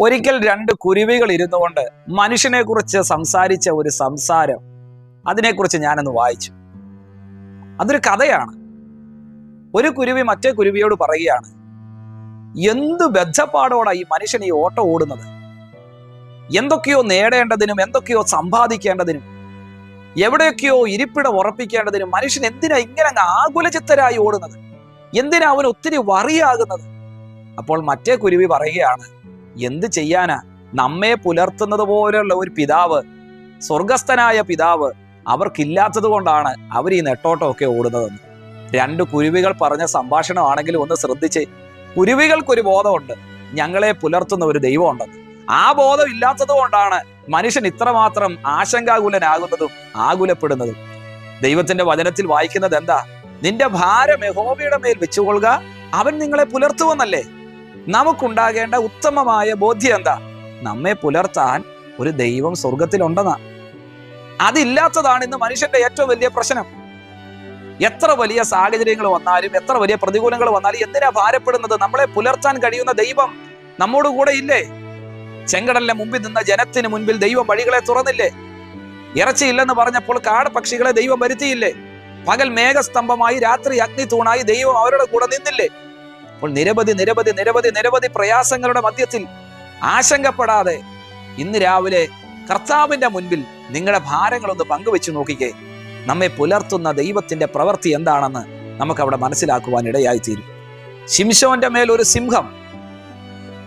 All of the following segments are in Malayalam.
ഒരിക്കൽ രണ്ട് കുരുവികൾ ഇരുന്നു കൊണ്ട് മനുഷ്യനെ കുറിച്ച് സംസാരിച്ച ഒരു സംസാരം അതിനെക്കുറിച്ച് ഞാനൊന്ന് വായിച്ചു. അതൊരു കഥയാണ്. ഒരു കുരുവി മറ്റേ കുരുവിയോട് പറയുകയാണ് എന്ത് ബദ്ധപ്പാടോടാ ഈ മനുഷ്യൻ ഈ ഓട്ടം ഓടുന്നത്? എന്തൊക്കെയോ നേടേണ്ടതിനും എന്തൊക്കെയോ സമ്പാദിക്കേണ്ടതിനും എവിടെയൊക്കെയോ ഇരിപ്പിടം ഉറപ്പിക്കേണ്ടതിനും മനുഷ്യൻ എന്തിനാ ഇങ്ങനെ അങ്ങ് ആകുലചിത്തരായി ഓടുന്നത്? എന്തിനാ അവൻ ഒത്തിരി വറിയാകുന്നത്? അപ്പോൾ മറ്റേ കുരുവി പറയുകയാണ് എന്ത് ചെയ്യാനാ? നമ്മെ പുലർത്തുന്നത് പോലെയുള്ള ഒരു പിതാവ് സ്വർഗസ്ഥനായ പിതാവ് അവർക്കില്ലാത്തത് കൊണ്ടാണ് അവർ ഈ നെട്ടോട്ടമൊക്കെ ഓടുന്നതെന്ന് രണ്ട് കുരുവികൾ പറഞ്ഞ സംഭാഷണമാണെങ്കിലും ഒന്ന് ശ്രദ്ധിച്ച്. കുരുവികൾക്കൊരു ബോധമുണ്ട്. ഞങ്ങളെ പുലർത്തുന്ന ഒരു ദൈവമുണ്ടെന്ന് ആ ബോധം ഇല്ലാത്തത് കൊണ്ടാണ് മനുഷ്യൻ ഇത്രമാത്രം ആശങ്കാകുലനാകുന്നതും ആകുലപ്പെടുന്നതും. ദൈവത്തിന്റെ വചനത്തിൽ വായിക്കുന്നത് എന്താ? നിന്റെ ഭാരം യഹോവയുടെ മേൽ വെച്ചുകൊള്ളുക അവൻ നിങ്ങളെ പുലർത്തുവെന്നല്ലേ നമുക്കുണ്ടാകേണ്ട ഉത്തമമായ ബോധ്യം എന്താ? നമ്മെ പുലർത്താൻ ഒരു ദൈവം സ്വർഗത്തിലുണ്ടെന്നാ അതില്ലാത്തതാണ് ഇന്ന് മനുഷ്യന്റെ ഏറ്റവും വലിയ പ്രശ്നം. എത്ര വലിയ സാഹചര്യങ്ങൾ വന്നാലും എത്ര വലിയ പ്രതികൂലങ്ങൾ വന്നാലും എന്തിനാ ഭാരപ്പെടുന്നത്? നമ്മളെ പുലർത്താൻ കഴിയുന്ന ദൈവം നമ്മോട് കൂടെ ഇല്ലേ? ചെങ്കടലിന്റെ മുമ്പിൽ നിന്ന ജനത്തിന് മുൻപിൽ ദൈവം വഴികളെ തുറന്നില്ലേ? ഇറച്ചിയില്ലെന്ന് പറഞ്ഞപ്പോൾ കാട് പക്ഷികളെ ദൈവം വരുത്തിയില്ലേ? പകൽ മേഘസ്തംഭമായി രാത്രി അഗ്നി തൂണായി ദൈവം അവരുടെ കൂടെ നിന്നില്ലേ? അപ്പോൾ നിരവധി നിരവധി നിരവധി നിരവധി പ്രയാസങ്ങളുടെ മധ്യത്തിൽ ആശങ്കപ്പെടാതെ ഇന്ന് രാവിലെ കർത്താവിന്റെ മുൻപിൽ നിങ്ങളുടെ ഭാരങ്ങളൊന്ന് പങ്കുവെച്ച് നോക്കിക്കേ. നമ്മെ പുലർത്തുന്ന ദൈവത്തിന്റെ പ്രവൃത്തി എന്താണെന്ന് നമുക്കവിടെ മനസ്സിലാക്കുവാൻ ഇടയായിത്തീരും ശിംഷോന്റെ മേൽ ഒരു സിംഹം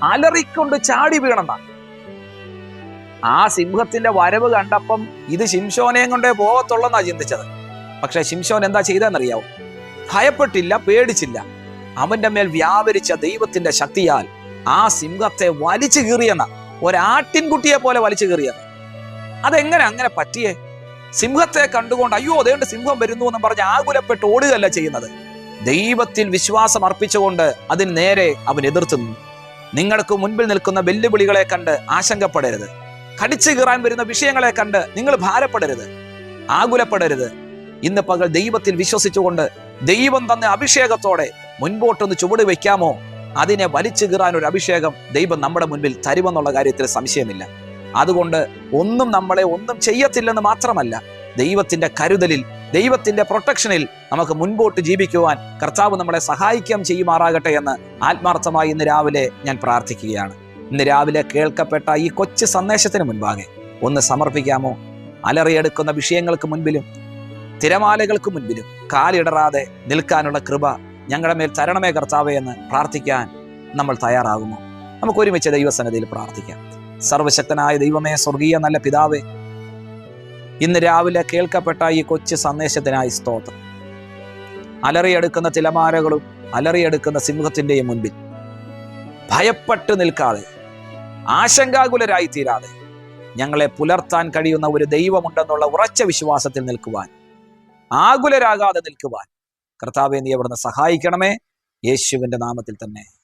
അലറിക്കൊണ്ട് ചാടി വീണെന്ന ആ സിംഹത്തിന്റെ വരവ് കണ്ടപ്പം ഇത് ശിംശോനെയും കൊണ്ടേ പോകത്തുള്ളെന്നാ ചിന്തിച്ചത്. പക്ഷെ ശിംശോൻ എന്താ ചെയ്തെന്നറിയാവോ ഭയപ്പെട്ടില്ല പേടിച്ചില്ല. അവന്റെ മേൽ വ്യാപരിച്ച ദൈവത്തിന്റെ ശക്തിയാൽ ആ സിംഹത്തെ വലിച്ചു കീറിയെന്ന ഒരാട്ടിൻകുട്ടിയെ പോലെ വലിച്ചു കീറിയത് അതെങ്ങനെ അങ്ങനെ പറ്റിയേ? സിംഹത്തെ കണ്ടുകൊണ്ട് അയ്യോ അതേണ്ട് സിംഹം വരുന്നു എന്ന് പറഞ്ഞ് ആകുലപ്പെട്ട് ഓടുകയല്ല ചെയ്യുന്നത്. ദൈവത്തിൽ വിശ്വാസം അർപ്പിച്ചുകൊണ്ട് അതിന് നേരെ അവൻ എതിർത്തു നിങ്ങൾക്ക് മുൻപിൽ നിൽക്കുന്ന വെല്ലുവിളികളെ കണ്ട് ആശങ്കപ്പെടരുത്. കടിച്ചു കീറാൻ വരുന്ന വിഷയങ്ങളെ കണ്ട് നിങ്ങൾ ഭാരപ്പെടരുത്. ആകുലപ്പെടരുത്. ഇന്ന് പകൽ ദൈവത്തിൽ വിശ്വസിച്ചുകൊണ്ട് ദൈവം തന്ന അഭിഷേകത്തോടെ മുൻപോട്ടൊന്ന് ചുവട് വെക്കാമോ? അതിനെ വലിച്ചു കീറാൻ ഒരു അഭിഷേകം ദൈവം നമ്മുടെ മുൻപിൽ തരുമെന്നുള്ള കാര്യത്തിൽ സംശയമില്ല. അതുകൊണ്ട് ഒന്നും നമ്മളെ ഒന്നും ചെയ്യത്തില്ലെന്ന് മാത്രമല്ല ദൈവത്തിന്റെ കരുതലിൽ ദൈവത്തിന്റെ പ്രൊട്ടക്ഷനിൽ നമുക്ക് മുൻപോട്ട് ജീവിക്കുവാൻ കർത്താവ് നമ്മളെ സഹായിക്കാൻ ചെയ്യുമാറാകട്ടെ എന്ന് ആത്മാർത്ഥമായി ഇന്ന് രാവിലെ ഞാൻ പ്രാർത്ഥിക്കുകയാണ്. ഇന്ന് രാവിലെ കേൾക്കപ്പെട്ട ഈ കൊച്ചു സന്ദേശത്തിന് മുൻപാകെ ഒന്ന് സമർപ്പിക്കാമോ? അലറിയെടുക്കുന്ന വിഷയങ്ങൾക്ക് മുൻപിലും തിരമാലകൾക്ക് മുൻപിലും കാലിടറാതെ നിൽക്കാനുള്ള കൃപ ഞങ്ങളുടെ മേൽ തരണമേ കർത്താവേ എന്ന് പ്രാർത്ഥിക്കാൻ നമ്മൾ തയ്യാറാകുമോ നമുക്ക് ഒരുമിച്ച് ദൈവസന്നിധിയിൽ പ്രാർത്ഥിക്കാം. സർവശക്തനായ ദൈവമേ സ്വർഗീയ നല്ല പിതാവേ ഇന്ന് രാവിലെ കേൾക്കപ്പെട്ട ഈ കൊച്ചു സന്ദേശത്തിനായി സ്തോത്രം. അലറിയെടുക്കുന്ന തിലമാരകളും അലറിയെടുക്കുന്ന സിംഹത്തിന്റെയും മുൻപിൽ ഭയപ്പെട്ട് നിൽക്കാതെ ആശങ്കാകുലരായി തീരാതെ ഞങ്ങളെ പുലർത്താൻ കഴിയുന്ന ഒരു ദൈവമുണ്ടെന്നുള്ള ഉറച്ച വിശ്വാസത്തിൽ നിൽക്കുവാൻ ആകുലരാകാതെ നിൽക്കുവാൻ കർത്താവെ നീ അവിടുന്ന് സഹായിക്കണമേ. യേശുവിന്റെ നാമത്തിൽ തന്നെ.